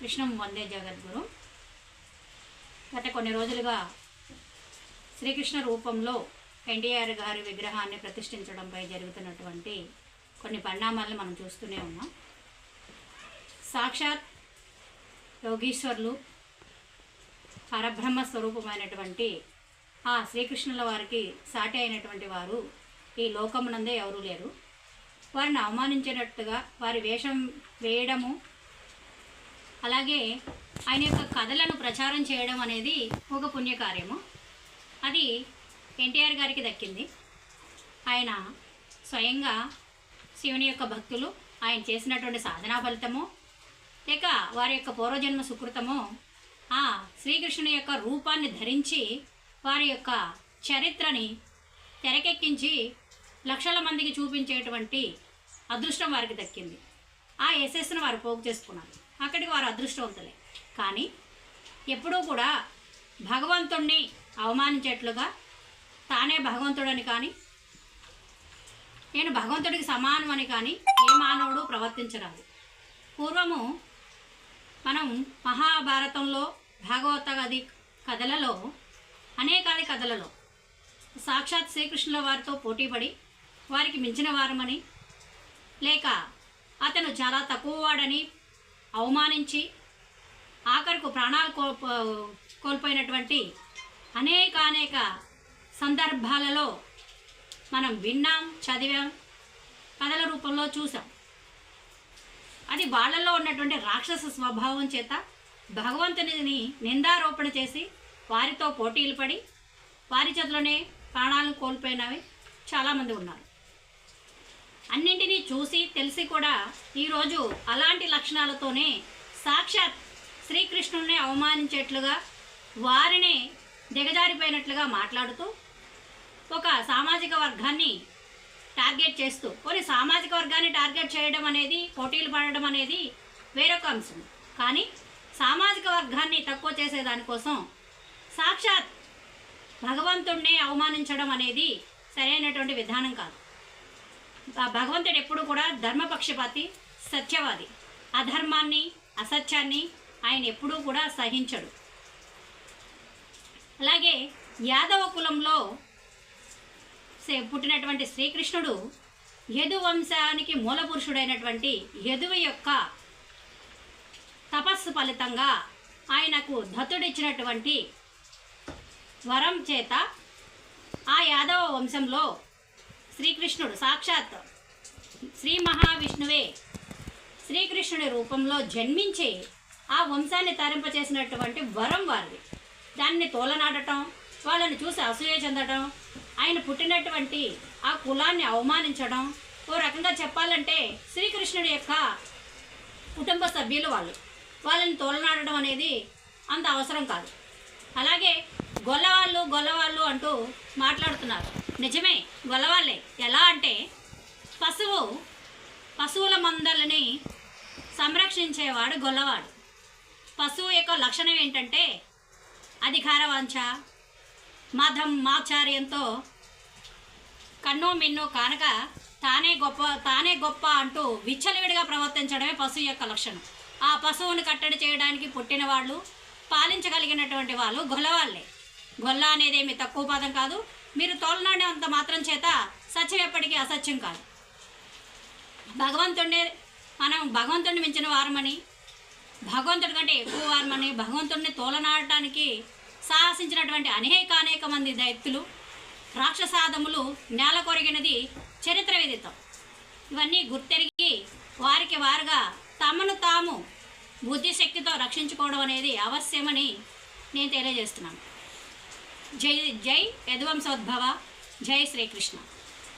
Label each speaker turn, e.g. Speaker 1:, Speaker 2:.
Speaker 1: కృష్ణం వందే జగద్గురు. గత కొన్ని రోజులుగా శ్రీకృష్ణ రూపంలో ఎన్టీఆర్ గారి విగ్రహాన్ని ప్రతిష్ఠించడంపై జరుగుతున్నటువంటి కొన్ని పరిణామాలను మనం చూస్తూనే ఉన్నాం. సాక్షాత్ యోగీశ్వర్లు పరబ్రహ్మ స్వరూపమైనటువంటి ఆ శ్రీకృష్ణుల వారికి సాటి అయినటువంటి వారు ఈ లోకమునందే ఎవరూ లేరు. వారిని అవమానించినట్టుగా వారి వేషం వేయడము అలాగే ఆయన యొక్క కథలను ప్రచారం చేయడం అనేది ఒక పుణ్యకార్యము. అది ఎన్టీఆర్ గారికి దక్కింది. ఆయన స్వయంగా శివుని యొక్క భక్తులు ఆయన చేసినటువంటి సాధనా ఫలితము లేక వారి యొక్క పూర్వజన్మ సుకృతము ఆ శ్రీకృష్ణుని యొక్క రూపాన్ని ధరించి వారి యొక్క చరిత్రని తెరకెక్కించి లక్షల మందికి చూపించేటువంటి అదృష్టం వారికి దక్కింది. ఆ యశస్సును వారు పోగు చేసుకున్నారు. అక్కడికి వారు అదృష్టవంతులే. కానీ ఎప్పుడూ కూడా భగవంతుణ్ణి అవమానించేట్లుగా తానే భగవంతుడని కానీ నేను భగవంతుడికి సమానం అని కానీ ఏ మానవుడు ప్రవర్తించరాదు. పూర్వము మనం మహాభారతంలో భాగవత గది కథలలో అనేకాది కథలలో సాక్షాత్ శ్రీకృష్ణుల వారితో పోటీపడి వారికి మించిన వారమని లేక అతను చాలా తక్కువ వాడని అవమానించి ఆఖరుకు ప్రాణాలు కోల్పో కోల్పోయినటువంటి అనేక అనేక సందర్భాలలో మనం విన్నాం చదివాం కథల రూపంలో చూసాం అది వాళ్ళలో ఉన్నటువంటి రాక్షస స్వభావం చేత భగవంతుని నిందారోపణ చేసి వారితో పోటీలు పడి వారి చేతిలోనే ప్రాణాలను కోల్పోయినవి చాలామంది ఉన్నారు. అన్నింటినీ చూసి తెలిసి కూడా ఈరోజు అలాంటి లక్షణాలతోనే సాక్షాత్ శ్రీకృష్ణుడిని అవమానించేట్లుగా వారినే దిగజారిపోయినట్లుగా మాట్లాడుతూ ఒక సామాజిక వర్గాన్ని టార్గెట్ చేస్తూ కొన్ని సామాజిక వర్గాన్ని టార్గెట్ చేయడం అనేది పోటీలు పడడం అనేది వేరొక అంశం. కానీ సామాజిక వర్గాన్ని తక్కువ చేసేదానికోసం సాక్షాత్ భగవంతుణ్ణి అవమానించడం అనేది సరైనటువంటి విధానం కాదు. భగవంతుడు ఎప్పుడు కూడా ధర్మపక్షపాతి సత్యవాది. అధర్మాన్ని అసత్యాన్ని ఆయన ఎప్పుడూ కూడా సహించడు. అలాగే యాదవ కులంలో సే- పుట్టినటువంటి శ్రీకృష్ణుడు యదు వంశానికి మూల పురుషుడైనటువంటి యదువు యొక్క తపస్సు ఫలితంగా ఆయనకు దత్తుడిచ్చినటువంటి వరం చేత ఆ యాదవ వంశంలో శ్రీకృష్ణుడు సాక్షాత్ శ్రీ మహావిష్ణువే. శ్రీకృష్ణుడి రూపంలో జన్మించి ఆ వంశాన్ని తరింపచేసినటువంటి వరం వారిది. దాన్ని తోలనాడటం వాళ్ళని చూసి అసూయ చెందడం ఆయన పుట్టినటువంటి ఆ కులాన్ని అవమానించడం ఓ రకంగా చెప్పాలంటే శ్రీకృష్ణుడి యొక్క కుటుంబ సభ్యులు వాళ్ళు. వాళ్ళని తోలనాడడం అనేది అంత అవసరం కాదు. అలాగే గొల్లవాళ్ళు గొల్లవాళ్ళు అంటూ మాట్లాడుతున్నారు. నిజమే గొల్లవాళ్ళే. ఎలా అంటే పశువు పశువుల మందలని సంరక్షించేవాడు గొల్లవాడు. పశువు యొక్క లక్షణం ఏంటంటే అధికార వాంఛ మధం మాచార్యంతో కన్ను మిన్ను కానక తానే గొప్ప తానే గొప్ప అంటూ విచ్చలవిడిగా ప్రవర్తించడమే పశువు యొక్క లక్షణం. ఆ పశువును కట్టడి చేయడానికి పుట్టిన వాళ్ళు పాలించగలిగినటువంటి వాళ్ళు గొల్లవాళ్ళే. గొల్ల అనేది ఏమి తక్కువ పదం కాదు మీరు తోలనాడే అంత మాత్రం చేత సత్యం ఎప్పటికీ అసత్యం కాదు. భగవంతుడే మనం భగవంతుడిని మించిన వారమని భగవంతుడి కంటే ఎక్కువ వారమని భగవంతుడిని తోలనాడటానికి సాహసించినటువంటి అనేక అనేక మంది దైత్యులు రాక్షసాదములు నేల కొరిగినది చరిత్ర విదితం. ఇవన్నీ గుర్తెరిగి వారికి వారుగా తమను తాము బుద్ధిశక్తితో రక్షించుకోవడం అనేది అవశ్యమని నేను తెలియజేస్తున్నాను. జై జై యదువంశోద్భవ జై శ్రీకృష్ణ.